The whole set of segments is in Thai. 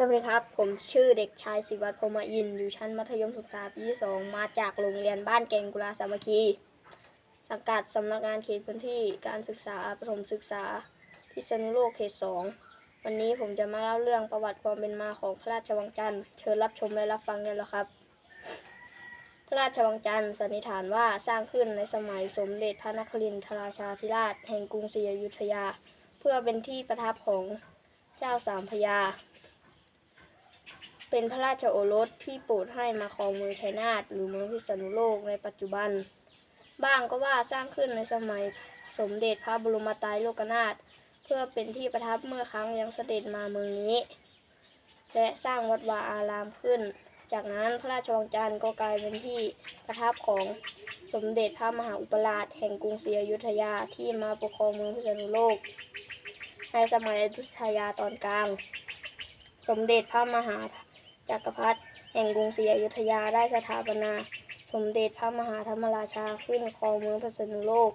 สวัสดีครับ ผมชื่อเด็กชายศิวัตรพรมอิน อยู่ชั้นมัธยมศึกษาปีที่สองมาจากโรงเรียนบ้านแกงกุลาสามัคคี สังกัดสำนักงานเขตพื้นที่การศึกษาประถมศึกษาพิษณุโลกเขตสอง วันนี้ผมจะมาเล่าเรื่องประวัติความเป็นมาของพระราชวังจันทร์ เชิญรับชมและรับฟังได้แล้วครับ พระราชวังจันทร์สันนิษฐานว่าสร้างขึ้นในสมัยสมเด็จพระนครินทราชาธิราช แห่งกรุงศรีอยุธยา เพื่อเป็นที่ประทับของเจ้าสามพยา เป็นพระราชโอรสที่โปรดให้มาครองเมืองชัยนาทหรือเมืองพิษณุโลกในปัจจุบัน บ้างก็ว่าสร้างขึ้นในสมัยสมเด็จพระบรมไตรโลกนาถเพื่อเป็นที่ประทับเมื่อครั้งยังเสด็จมาเมืองนี้ และสร้างวัดวาอารามขึ้น จากนั้นพระราชวังจันทร์ก็กลายเป็นที่ประทับของสมเด็จพระมหาอุปราชแห่งกรุงศรีอยุธยาที่มาปกครองเมืองพิษณุโลก ในสมัยอยุธยาตอนกลาง สมเด็จพระมหา จักรพรรดิแห่งกรุงศรีอยุธยาได้สถาปนา สมเด็จพระมหาธรรมราชาขึ้นครองเมืองพิษณุโลก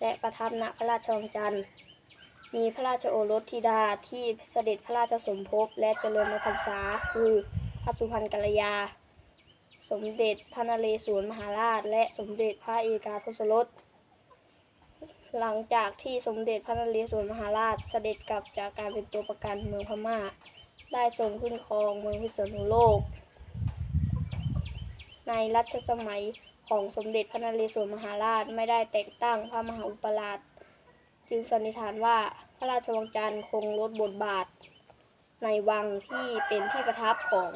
และประทับณพระราชวังจันทร์มีพระราชโอรสธิดาที่เสด็จพระราชสมภพและเจริญในพรรษาคือพระสุพรรณกัลยา สมเด็จพระนเรศวรมหาราช และสมเด็จพระเอกาทศรสหลังจากที่สมเด็จพระนเรศวรมหาราชเสด็จกลับจากการเป็นตัวประกันเมืองพม่า ได้ทรงขึ้นครองเมืองพิษณุโลก ในรัชสมัยของสมเด็จพระนเรศวรมหาราชไม่ได้แต่งตั้งพระมหาอุปราช จึงสันนิษฐานว่าพระราชวังจันทร์คงลดบทบาท ในวังที่เป็นที่ประทับของ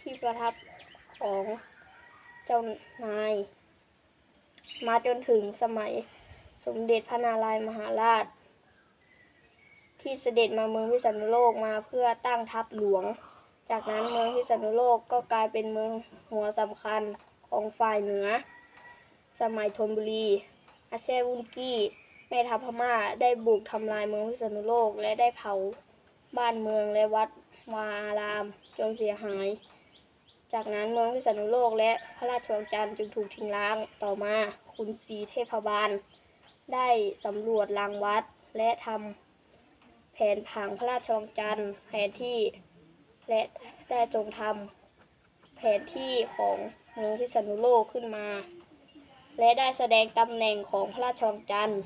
ที่ประทับของเจ้านาย มาจนถึงสมัยสมเด็จพระนารายมหาราช ที่เสด็จมาเมืองพิษณุโลกมาเพื่อตั้งทัพหลวง จากนั้นเมืองพิษณุโลกก็กลายเป็นเมืองหัวสำคัญของฝ่ายเหนือ สมัยธนบุรี อาเซวุนกี้แม่ทัพพม่าได้บุกทำลายเมืองพิษณุโลกและได้เผาบ้านเมืองและวัดวาอารามจนเสียหาย จากนั้นเมืองพิษณุโลกและพระราชวังจันทร์จึงถูกทิ้งร้างต่อมาคุณศรีเทพบาล ได้สำรวจรางวัดและทำ แผนผังพระราชวังจันทร์แผนที่และได้ทรงทำแผนที่ของเมืองพิษณุโลกขึ้นมา และได้แสดงตำแหน่งของพระราชวังจันทร์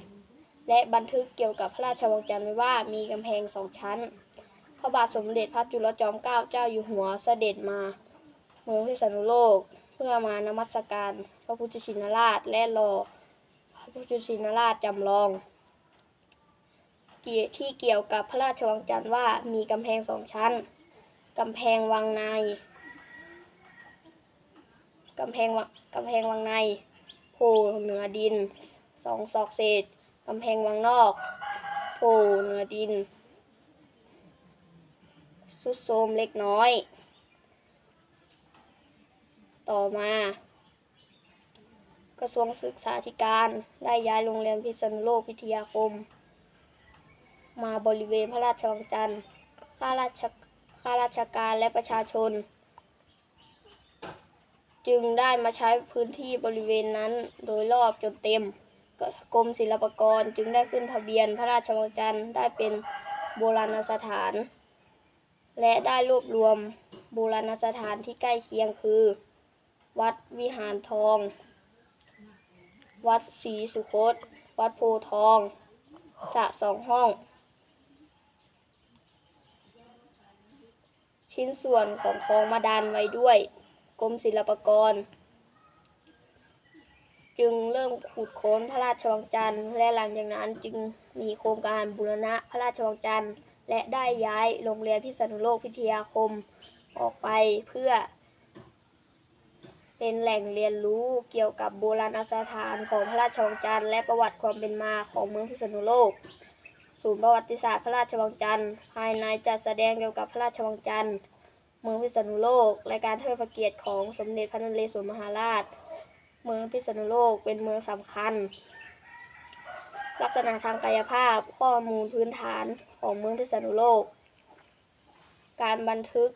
และบันทึกเกี่ยวกับพระราชวังจันทร์ไว้ว่ามีกำแพงสองชั้น พระบาทสมเด็จพระจุลจอมเกล้าเจ้าอยู่หัวเสด็จมา เมืองพิษณุโลกเพื่อมานมัสการพระพุทธชินราชและรอพระพุทธชินราชจำลอง ที่เกี่ยวกับพระราชวังจันทร์ว่ามีกำแพงสองชั้นกำแพงวังในกำแพงวังกำแพงวังในโผล่เหนือดินสองศอกเศษกำแพงวังนอกโผล่เหนือดินสุดโทมเล็กน้อย ต่อมา กระทรวงศึกษาธิการได้ย้ายโรงเรียนพิษณุโลกพิทยาคม มาบริเวณพระราชวังจันทร์ข้าราชข้าราชการและประชาชน จึงได้มาใช้พื้นที่บริเวณนั้นโดยรอบจนเต็มกรมศิลปากรจึงได้ขึ้นทะเบียนพระราชวังจันทร์ได้เป็นโบราณสถาน และได้รวบรวมโบราณสถานที่ใกล้เคียงคือ วัดวิหารทอง วัดศรีสุคต วัดโพทองสระสองห้อง ชิ้นส่วนของคลองมาดานไว้ด้วยกรมศิลปากร จึงเริ่มขุดค้นพระราชวังจันทร์และหลังจากนั้นจึงมีโครงการบูรณะพระราชวังจันทร์และได้ย้ายโรงเรียนพิษณุโลกพิทยาคมออกไปเพื่อ เป็นแหล่งเรียนรู้เกี่ยวกับโบราณสถานของพระราชวังจันทร์และประวัติความเป็นมาของเมืองพิษณุโลก ศูนย์ประวัติศาสตร์พระราชวังจันทร์ ภายในจัดแสดงเกี่ยวกับพระราชวังจันทร์ เมืองพิษณุโลก และการเทิดพระเกียรติของสมเด็จพระนเรศวรมหาราช เมืองพิษณุโลกเป็นเมืองสำคัญ ลักษณะทางกายภาพ ข้อมูลพื้นฐานของเมืองพิษณุโลก การบันทึก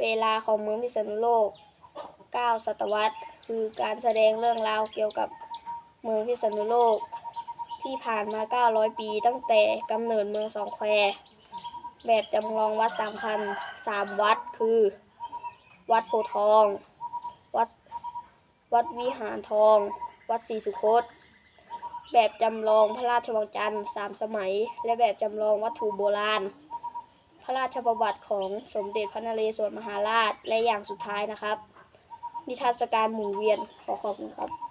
เวลาของเมืองพิษณุโลก 9 ศตวรรษ คือการแสดงเรื่องราวเกี่ยวกับเมืองพิษณุโลก ที่ผ่านมา 900 ปี ตั้งแต่กำเนิดเมืองสองแคว แบบจำลองวัดสำคัญสามวัดคือ วัดโพทอง วัดวัดวิหารทอง วัดศรีสุคต แบบจำลองพระราชวังจันทร์สามสมัย และแบบจำลองวัตถุโบราณ พระราชประวัติของสมเด็จพระนเรศวรมหาราช และอย่างสุดท้ายนะครับ นิทรรศการหมุนเวียน ขอขอบคุณครับ